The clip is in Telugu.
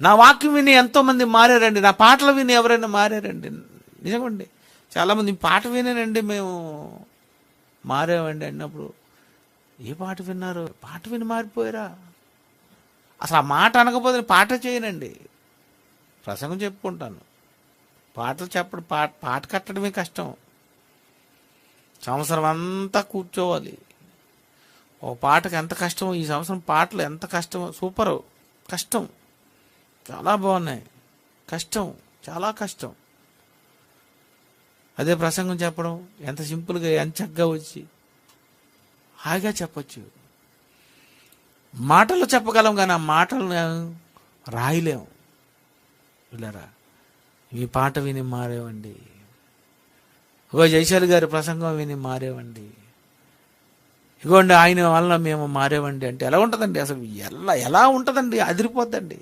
నా వాక్యం విని ఎంతోమంది మారారండి నా పాటలు విని ఎవరైనా మారారండి. నిజమండి. చాలామంది పాట వినేనండి మేము. మారామండి అన్నప్పుడు ఏ పాట విన్నారు? పాట విని మారిపోయారా? అసలు ఆ మాట అనకపోతే పాట చేయనండి. ప్రసంగం చెప్పుకుంటాను. పాటలు చెప్పడం పాట పాట కట్టడమే కష్టం. సంవత్సరం అంతా కూర్చోవాలి. ఓ పాటకు ఎంత కష్టమో ఈ సంవత్సరం పాటలు ఎంత కష్టమో సూపర్. కష్టం. చాలా బాగున్నాయి. కష్టం చాలా కష్టం. అదే ప్రసంగం చెప్పడం ఎంత సింపుల్గా ఎంత చక్కగా వచ్చి హాయిగా చెప్పచ్చు. మాటలు చెప్పగలం కానీ ఆ మాటలు రాయలేం. వీళ్ళరా ఈ పాట విని మారేవండి. ఇగో జైశాలి గారి ప్రసంగం విని మారేవండి. ఇగోండి ఆయన వల్ల మేము మారేవండి అంటే ఎలా ఉంటుందండి? అసలు ఎలా ఎలా ఉంటుందండి? అదిరిపోద్దండి.